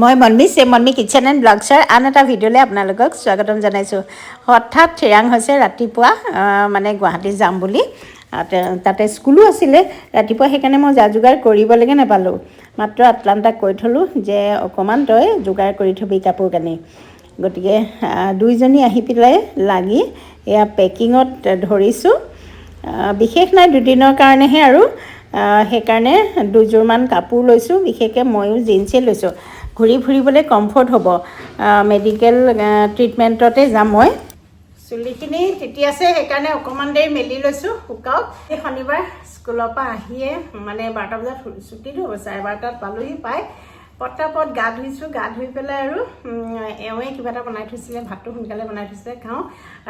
মই মন্মি চে মন্মি kitchen and ব্লগছৰ আন এটা ভিডিঅ'লৈ আপোনালোকক স্বাগতম জনাইছোঁ। হঠাৎ থিৰাং হৈছে ৰাতিপুৱা মানে গুৱাহাটী যাম বুলি। তাতে স্কুলো আছিলে ৰাতিপুৱা সেইকাৰণে মই যা যোগাৰ কৰিবলৈকে নাপালোঁ। মাত্ৰ আটলান্টাক কৈ থ'লোঁ যে অকণমান তই যোগাৰ কৰি থবি কাপোৰ কানি। গতিকে দুইজনী আহি পেলাই লাগি এয়া পেকিঙত ধৰিছোঁ। বিশেষ নাই দুদিনৰ কাৰণেহে আৰু সেইকাৰণে দুযোৰমান কাপোৰ লৈছোঁ বিশেষকৈ ময়ো জিন্সেই লৈছোঁ। ঘূৰি ফুৰিবলৈ কমফৰ্ট হ'ব। মেডিকেল ট্ৰিটমেণ্টতে যাম মই। চুলিখিনি তিতি আছে সেইকাৰণে অকণমান দেৰি মেলি লৈছোঁ শুকাওক। এই শনিবাৰ স্কুলৰ পৰা আহিয়ে মানে বাৰটা বজাত ছুটিটো চাৰে বাৰটাত পালোহি পাই। পটাপট গা ধুইছোঁ গা ধুই পেলাই আৰু এওঁৱে কিবা এটা বনাই থৈছিলে ভাতটো সোনকালে বনাই থৈছিলে খাওঁ।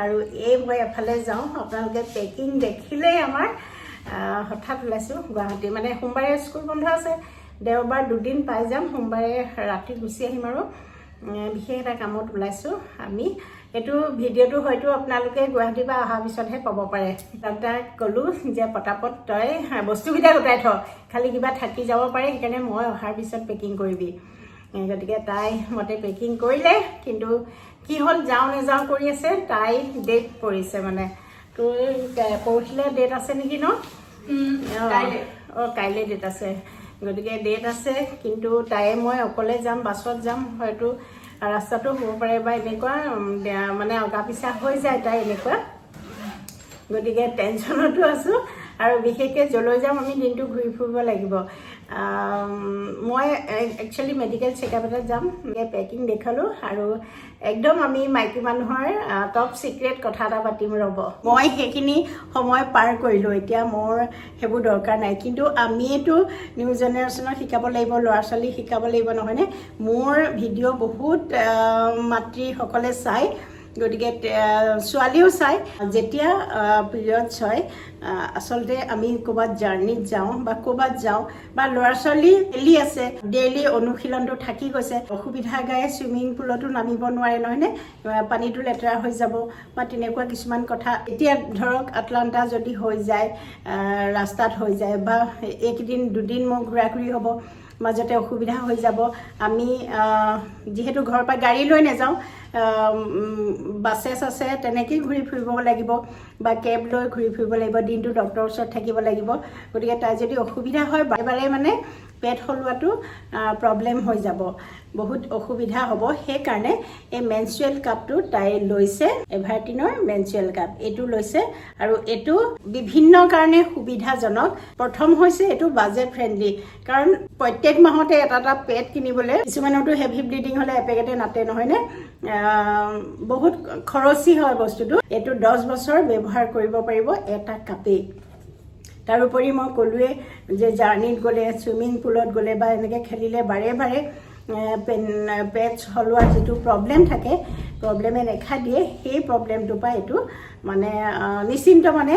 আৰু এই মই এফালে যাওঁ আপোনালোকে পেকিং দেখিলেই আমাৰ হঠাৎ ওলাইছোঁ গুৱাহাটী। মানে সোমবাৰে স্কুল বন্ধ আছে দেওবাৰ দুদিন পাই যাম সোমবাৰে ৰাতি গুচি আহিম আৰু বিশেষ এটা কামত ওলাইছোঁ আমি। এইটো ভিডিঅ'টো হয়তো আপোনালোকে গুৱাহাটীৰ পৰা অহাৰ পিছতহে পাব পাৰে। তাক ক'লোঁ যে পটাপট তই বস্তুকেইটা গোটাই থ খালি কিবা থাকি যাব পাৰে সেইকাৰণে মই অহাৰ পিছত পেকিং কৰিবি। গতিকে তাই মতে পেকিং কৰিলে কিন্তু কি হ'ল যাওঁ নেযাওঁ কৰি আছে তাই ডেট পৰিছে মানে। তোৰ পৰহিলে ডেট আছে নেকি ন। অঁ কাইলৈ। ডেট আছে। গতিকে ডেট আছে, কিন্তু তাই মই অকলে যাম, বাছত যাম, হয়তো ৰাস্তাটো হ'ব পাৰে বা এনেকুৱা মানে অগা পিছা হৈ যায় তাই এনেকুৱা। গতিকে টেনশ্যনতো আছোঁ। আৰু বিশেষকৈ যলৈ যাম, আমি দিনটো ঘূৰি ফুৰিব লাগিব। মই একচুৱেলি মেডিকেল চেকআপ এটাত যাম। পেকিং দেখালোঁ আৰু একদম আমি মাইকী মানুহৰ টপ চিক্ৰেট কথা এটা পাতিম ৰ'ব। মই সেইখিনি সময় পাৰ কৰিলোঁ। এতিয়া মোৰ সেইবোৰ দৰকাৰ নাই। কিন্তু আমিয়েতো নিউ জেনেৰেশ্যনক শিকাব লাগিব ল'ৰা ছোৱালীক শিকাব লাগিব নহয়নে? মোৰ ভিডিঅ' বহুত মাতৃসকলে চায়। গতিকে ছোৱালীও চায়। যেতিয়া পিৰিয়ডছ হয় আচলতে আমি ক'ৰবাত জাৰ্ণিত যাওঁ বা ক'ৰবাত যাওঁ বা ল'ৰা ছোৱালী খেলি আছে ডেইলি অনুশীলনটো থাকি গৈছে অসুবিধা গায়ে চুইমিং পুলতো নামিব নোৱাৰে নহয়নে? পানীটো লেতেৰা হৈ যাব বা তেনেকুৱা কিছুমান কথা। এতিয়া ধৰক আটলান্টা যদি হৈ যায় ৰাস্তাত হৈ যায় বা এইকেইদিন দুদিন মোৰ ঘূৰা ঘূৰি হ'ব মাজতে অসুবিধা হৈ যাব। আমি যিহেতু ঘৰৰ পৰা গাড়ী লৈ নাযাওঁ আহ, উম, বাছে চাছে তেনেকেই ঘূৰি ফুৰিব লাগিব বা কেব লৈ ঘূৰি ফুৰিব লাগিব দিনটো ডক্টৰৰ ওচৰত থাকিব লাগিব। গতিকে তাই যদি অসুবিধা হয় বাৰে বাৰে মানে পেট সলোৱাটো প্ৰব্লেম হৈ যাব। বহুত অসুবিধা হ'ব। সেইকাৰণে এই মেনচুৱেল কাপটো তাই লৈছে এভাৰটিনৰ মেনচুৱেল কাপ এইটো লৈছে আৰু এইটো বিভিন্ন কাৰণে সুবিধাজনক। প্ৰথম হৈছে এইটো বাজেট ফ্ৰেণ্ডলি কাৰণ প্ৰত্যেক মাহতে এটা এটা পেড কিনিবলৈ কিছুমানৰতো হেভি ব্লিডিং হ'লে এপেকেটে নাতে নহয়নে? বহুত খৰচী হয় বস্তুটো। এইটো দহ বছৰ ব্যৱহাৰ কৰিব পাৰিব এটা কাপেই তাৰোপৰি মই ক'লোৱে যে জাৰ্ণিত গ'লে চুইমিং পুলত গ'লে বা এনেকৈ খেলিলে বাৰে বাৰে পেটছ সলোৱাৰ যিটো প্ৰব্লেম থাকে প্ৰব্লেমে দেখা দিয়ে সেই প্ৰব্লেমটোৰ পৰা এইটো মানে নিশ্চিন্ত মানে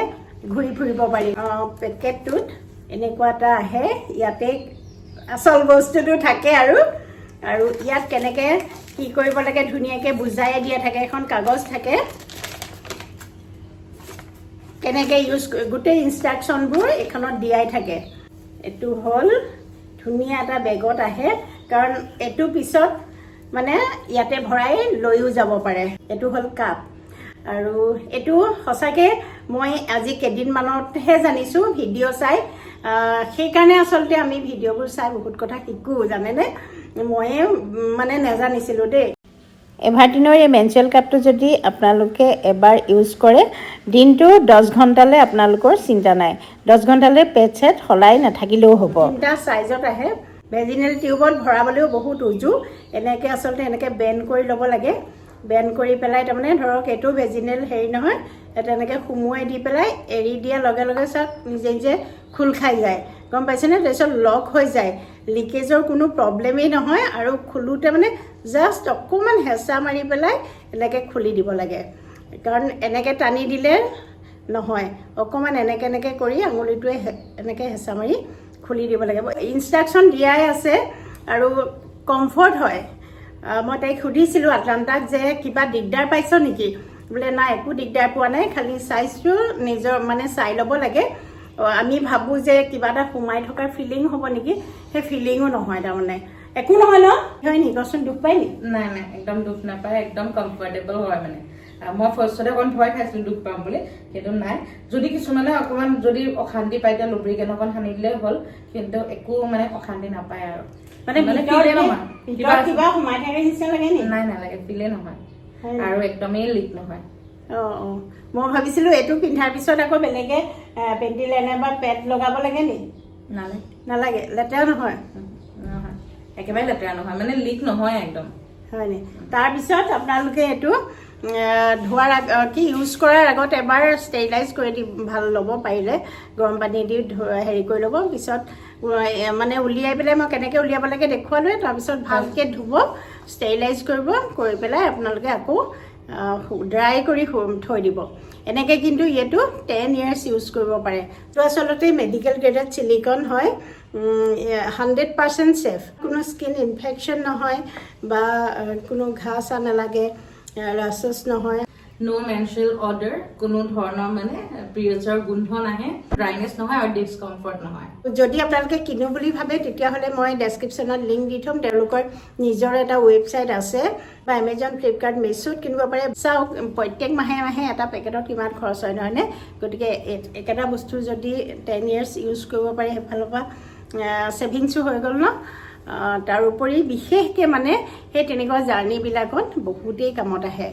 ঘূৰি ফুৰিব পাৰি। পেকেটটোত এনেকুৱা এটা আহে ইয়াতে আচল বস্তুটো থাকে আৰু আৰু ইয়াত কেনেকৈ কি কৰিব লাগে ধুনীয়াকৈ বুজাই দিয়া থাকে এখন কাগজ থাকে। কেনেকৈ ইউজ গোটেই ইনষ্ট্ৰাকশ্যনবোৰ এইখনত দিয়াই থাকে। এইটো হ'ল ধুনীয়া এটা বেগত আহে কাৰণ এইটো পিছত মানে ইয়াতে ভৰাই লৈও যাব পাৰে। এইটো হ'ল কাপ। আৰু এইটো সঁচাকৈ মই আজি কেইদিনমানতহে জানিছোঁ ভিডিঅ' চাই। সেইকাৰণে আচলতে আমি ভিডিঅ'বোৰ চাই বহুত কথা শিকোঁ জানেনে? ময়ে মানে নেজানিছিলোঁ দেই। এভাৰটিনৰ এই মেনচুৱেল কাপটো যদি আপোনালোকে এবাৰ ইউজ কৰে, দিনটো দহ ঘণ্টালৈ আপোনালোকৰ চিন্তা নাই। দহ ঘণ্টালৈ পেট চেট সলাই নাথাকিলেও হ'ব। তিনিটা চাইজত আহে। ভেজিনেল টিউবত ভৰাবলৈও বহুত উজু। এনেকৈ আচলতে এনেকৈ বেণ্ড কৰি ল'ব লাগে। বেণ্ড কৰি পেলাই তাৰমানে ধৰক এইটো ভেজিনেল হেৰি নহয় তেনেকৈ সুমুৱাই দি পেলাই এৰি দিয়াৰ লগে লগে চাওক নিজে নিজে খোল খাই যায়। গম পাইছেনে? তাৰপিছত লক হৈ যায়। লিকেজৰ কোনো প্ৰব্লেমেই নহয় আৰু খোলোতে মানে জাষ্ট অকণমান হেঁচা মাৰি পেলাই এনেকৈ খুলি দিব লাগে। কাৰণ এনেকৈ টানি দিলে নহয় অকণমান এনেকৈ এনেকৈ কৰি আঙুলিটোৱে এনেকৈ হেঁচা মাৰি খুলি দিব লাগে। ইনষ্ট্ৰাকশ্যন দিয়াই আছে আৰু কমফৰ্ট হয়। মই তাইক সুধিছিলোঁ আটলান্টাক যে কিবা দিগদাৰ পাইছ নেকি? বোলে নাই একো দিগদাৰ পোৱা নাই খালি চাইজটো নিজৰ মানে চাই ল'ব লাগে। আমি ভাবোঁ যে কিবা এটা সোমাই থকাৰ ফিলিং হ'ব নেকি? সেই ফিলিঙো নহয় তাৰমানে। একো নহয় ন? হয় নি? কচোন দুখ পাই নি? নাই নাই একদম দুখ নাপায় একদম কমফৰ্টেবল হয় মানে। মই ফাৰ্ষ্টতে অকণ ভয় খাইছিলোঁ দুখ পাম বুলি কিন্তু নাই। যদি কিছুমানে অকণমান যদি অশান্তি পায় তেতিয়া লুব্ৰিকেন অকণ সানি দিলেই হ'ল কিন্তু একো মানে অশান্তি নাপায় আৰু। মানে ভিতৰত কিবা সোমাই থাকে নিচিনা লাগে নি? নাই নালাগে ফিলে নহয়? আৰু একদমেই লিক নহয়। অঁ অঁ। মই ভাবিছিলোঁ এইটো পিন্ধাৰ পিছত আকৌ বেলেগে পেণ্টি লাইনাৰ বা পেড লগাব লাগে নি? নালাগে। নালাগে লেতেৰা নহয়। একেবাৰে লেতেৰা নহয় মানে লিক নহয় একদম। হয় নি? তাৰপিছত আপোনালোকে এইটো ধোৱাৰ আগ কি ইউজ কৰাৰ আগত এবাৰ ষ্টেৰিলাইজ কৰি দি ভাল ল'ব পাৰিলে। গৰম পানী দি হেৰি কৰি ল'ব। পিছত মানে উলিয়াই পেলাই মই কেনেকৈ উলিয়াব লাগে দেখুৱালোৱে। তাৰপিছত ভালকৈ ধুব ষ্টেৰিলাইজ কৰিব। কৰি পেলাই আপোনালোকে আকৌ ড্ৰাই কৰি থ- দিব। এনেকৈ কিন্তু এইটো টেন ইয়াৰ্ছ ইউজ কৰিব পাৰে। এইটো আচলতে মেডিকেল গ্ৰেডেড চিলিকন হয় হাণ্ড্ৰেড পাৰ্চেণ্ট ছেফ কোনো স্কিন ইনফেকশ্যন নহয় বা কোনো ঘাঁ চাহ নালাগে ৰাছেছ নহয়। ন' মেনচুৱেল অৰ্ডাৰ কোনো ধৰণৰ মানে পিৰিয়ডছৰ গোন্ধ নাহে ড্ৰাইনেছ নহয় আৰু ডিছকমফৰ্ট নহয়। যদি আপোনালোকে কিনো বুলি ভাবে তেতিয়াহ'লে মই ডেছক্ৰিপশ্যনত লিংক দি থ'ম। তেওঁলোকৰ নিজৰ এটা ৱেবছাইট আছে বা এমেজন ফ্লিপকাৰ্ট মিছ'ত কিনিব পাৰে। চাওক প্ৰত্যেক মাহে মাহে এটা পেকেটত কিমান খৰচ হয় নহয়নে? গতিকে একেটা বস্তু যদি টেন ইয়াৰ্ছ ইউজ কৰিব পাৰে সেইফালৰ পৰা ছেভিংছো হৈ গ'ল ন? তাৰোপৰি বিশেষকৈ মানে সেই তেনেকুৱা জাৰ্ণিবিলাকত বহুতেই কামত আহে।